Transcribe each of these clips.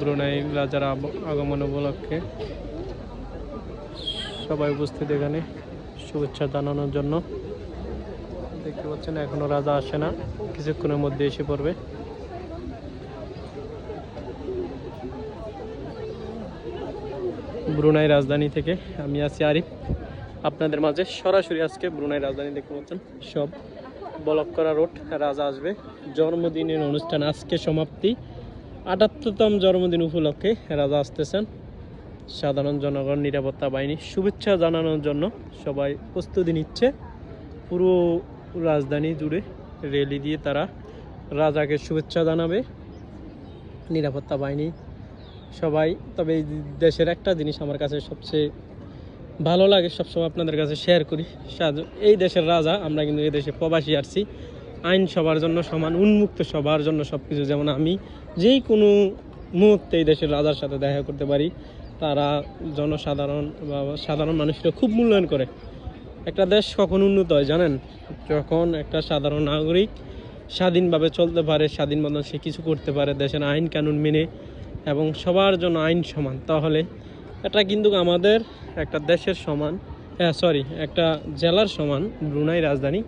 Brunei রাজার আগমন উপলক্ষে সবাই উপস্থিত এখানে। শুভেচ্ছা জানানোর জন্য। দেখতে পাচ্ছেন, এখনও রাজা আসে না। কিছুক্ষণের মধ্যে এসে পড়বে। ব্রুনাই রাজধানী থেকে আমি আছি আরিফ। আপনাদের মাঝে সরাসরি আজকে ব্রুনাই রাজধানী দেখতে পাচ্ছেন। সব ব্লক করা রোড, রাজা আসবে। জন্মদিনের অনুষ্ঠান আজকে সমাপ্তি। আটাত্তরতম জন্মদিন উপলক্ষে রাজা আসতেছেন। সাধারণ জনগণ, নিরাপত্তা বাহিনী, শুভেচ্ছা জানানোর জন্য সবাই প্রস্তুতি নিচ্ছে। পুরো রাজধানী জুড়ে রেলি দিয়ে তারা রাজাকে শুভেচ্ছা জানাবে। নিরাপত্তা বাহিনী সবাই, তবে দেশের একটা জিনিস আমার কাছে সবচেয়ে ভালো লাগে, সবসময় আপনাদের কাছে শেয়ার করি। এই দেশের রাজা, আমরা কিন্তু এই দেশে প্রবাসী আসছি। আইন সবার জন্য সমান, উন্মুক্ত সবার জন্য সব কিছু যেমন আমি যেই কোনো মুহূর্তে এই দেশের রাজার সাথে দেখা করতে পারি, তারা জনসাধারণ বা সাধারণ মানুষরা খুব মূল্যায়ন করে। একটা দেশ কখন উন্নত হয় জানেন? যখন একটা সাধারণ নাগরিক স্বাধীনভাবে চলতে পারে, স্বাধীন মতন সে কিছু করতে পারে দেশের আইন কানুন মেনে এবং সবার জন্য আইন সমান, তাহলে এটা কিন্তু আমাদের একটা দেশের সমান হ্যাঁ সরি একটা জেলার সমান, ব্রুনাই রাজধানী।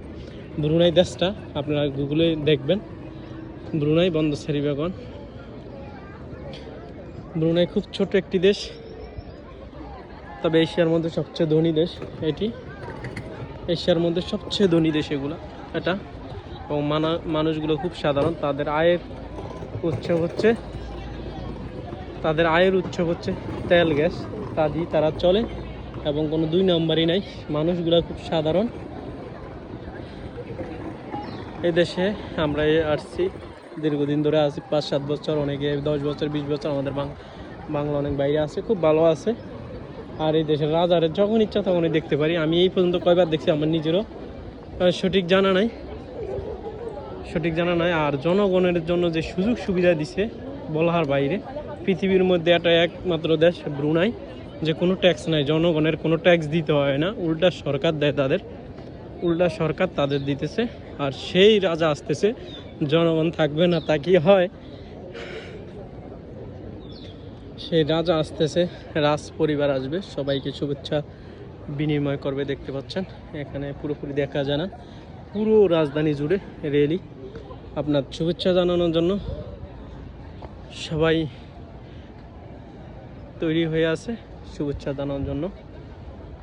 ব্রুনাই দেশটা, আপনারা গুগলে দেখবেন। ব্রুনাই বন্দর বেগন। ব্রুনাই খুব ছোট একটি দেশ, তবে এশিয়ার মধ্যে সবচেয়ে ধনী দেশ এটি। এশিয়ার মধ্যে সবচেয়ে ধনী দেশ এগুলো, এটা। এবং মানা, মানুষগুলো খুব সাধারণ, তাদের আয়ের উৎস হচ্ছে তাদের আয়ের উৎস হচ্ছে তেল, গ্যাস। তা দিয়ে তারা চলে, এবং কোনো দুই নম্বরই নাই। মানুষগুলো খুব সাধারণ। এই দেশে আমরা আসছি। দীর্ঘদিন ধরে আছি, পাঁচ, সাত বছর অনেকে, দশ বছর, বিশ বছর আমাদের বাংলা অনেক বাইরে আছে, খুব ভালো আছে। আর এই দেশের রাজার যখন ইচ্ছা তখনই দেখতে পারি। আমি এই পর্যন্ত কয়বার দেখছি, আমার নিজেরও সঠিক জানা নাই। সঠিক জানা নাই। আর জনগণের জন্য যে সুযোগ সুবিধা দিছে বলার বাইরে, পৃথিবীর মধ্যে একটা একমাত্র দেশ ব্রুনাই, যে কোনো ট্যাক্স নাই। জনগণের কোনো ট্যাক্স দিতে হয় না। উল্টা সরকার দেয় তাদের। উল্টা সরকার তাদের দিতেছে, আর সেই রাজা আসতেছে, জনগণ থাকবে না তা কি হয়? সেই রাজা আসতেছে, রাজ পরিবার আসবে, সবাইকে শুভেচ্ছা বিনিময় করবে, দেখতে পাচ্ছেন। এখানে পুরোপুরি দেখা যায় না, পুরো রাজধানী জুড়ে রেলি আপনার শুভেচ্ছা জানানোর জন্য সবাই তৈরি হয়ে আছে, শুভেচ্ছা জানানোর জন্য।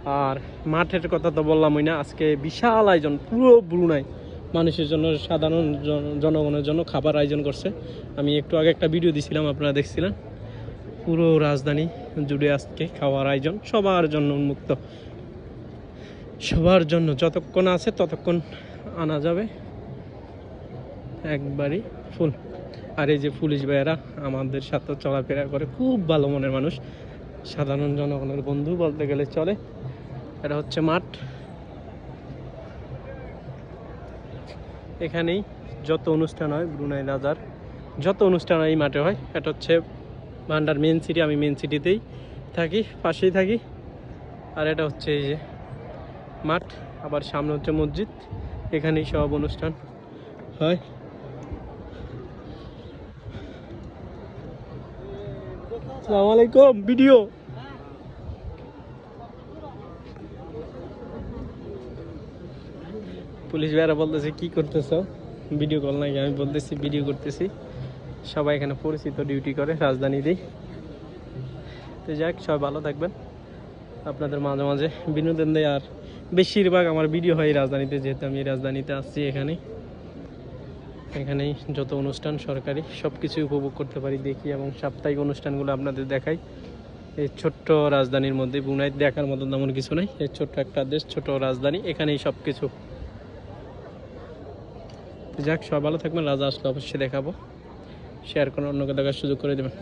আর মাঠের কথা তো বললামই না, আজকে বিশাল আয়োজন, পুরো ব্রুনাই মানুষের জন্য, সাধারণ জন- জনগণের জন্য খাবার আয়োজন করছে। আমি একটু আগে একটা ভিডিও দিছিলাম, আপনারা দেখছিলেন? পুরো রাজধানী জুড়ে আজকে খাওয়ার আয়োজন, সবার জন্য উন্মুক্ত। সবার জন্য যতক্ষণ আছে ততক্ষণ আনা যাবে। একবারই ফুল। আর এই যে পুলিশ ভাইয়েরা আমাদের সাথে চলাফেরা করে, খুব ভালো মনের মানুষ। সাধারণ জনগণের বন্ধু বলতে গেলে চলে। এটা হচ্ছে মাঠ। এখানেই যত অনুষ্ঠান হয়, ব্রুনাই রাজার যত অনুষ্ঠান হয় এই মাঠে হয়, এটা হচ্ছে ভান্ডার মেন সিটি, আমি মেন সিটিতেই থাকি, পাশেই থাকি। আর এটা হচ্ছে এই যে মাঠ, আবার সামনে হচ্ছে মসজিদ, এখানেই সব অনুষ্ঠান হয়। আসসালামু আলাইকুম, ভিডিও। পুলিশ ভাইরা বলতেছে, কি করতেছ? ভিডিও কল নাকি আমি বলতেছি, ভিডিও করতেছি। সবাই এখানে পরিচিত ডিউটি করে রাজধানীতেই তো যাক, সবাই ভালো থাকবেন। আপনাদের মাঝে মাঝে বিনোদন দেয় আর বেশিরভাগ আমার ভিডিও হয় রাজধানীতে, যেহেতু আমি রাজধানীতে আসছি এখানে। এখানেই যত অনুষ্ঠান সরকারি সব কিছুই উপভোগ করতে পারি, দেখি এবং সাপ্তাহিক অনুষ্ঠানগুলো আপনাদের দেখাই। এই ছোট্ট রাজধানীর মধ্যে, বুনাই দেখার মতো তেমন কিছু নেই। এই ছোট্ট একটা দেশ ছোট রাজধানী, এখানেই সব কিছু যাক সব ভালো থাকবেন, রাজা আসলে অবশ্যই দেখাবো। শেয়ার করে অন্যকে দেখার সুযোগ করে দেবেন।